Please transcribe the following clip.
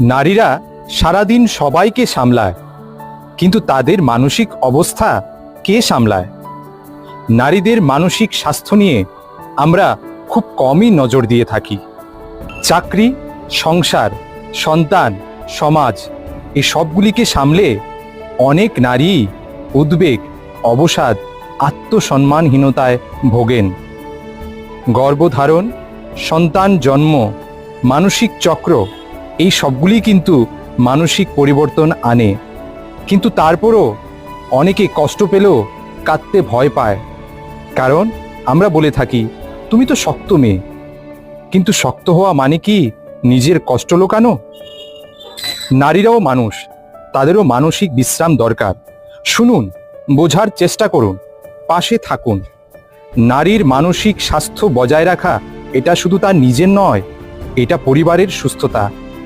নারীরা সারাদিন সবাইকে সামলায়, কিন্তু তাদের মানসিক অবস্থা কে সামলায়? নারীদের মানসিক স্বাস্থ্য নিয়ে আমরা খুব কমই নজর দিয়ে থাকি। চাকরি, সংসার, সন্তান, সমাজ এই সবগুলিকে সামলে অনেক নারী উদ্বেগ, অবসাদ, আত্মসম্মানহীনতায় ভোগেন। গর্ভধারণ, সন্তান জন্ম, মানসিক চক্র এই সবগুলি কিন্তু মানসিক পরিবর্তন আনে। কিন্তু তারপরও অনেকে কষ্ট পেলেও কাঁদতে ভয় পায়। কারণ আমরা বলে থাকি, তুমি তো শক্ত মেয়ে। কিন্তু শক্ত হওয়া মানে কি নিজের কষ্ট লোকানো? নারীরাও মানুষ, তাদেরও মানসিক বিশ্রাম দরকার। শুনুন, বোঝার চেষ্টা করুন, পাশে থাকুন। নারীর মানসিক স্বাস্থ্য বজায় রাখা এটা শুধু তার নিজের নয়, এটা পরিবারের সুস্থতা।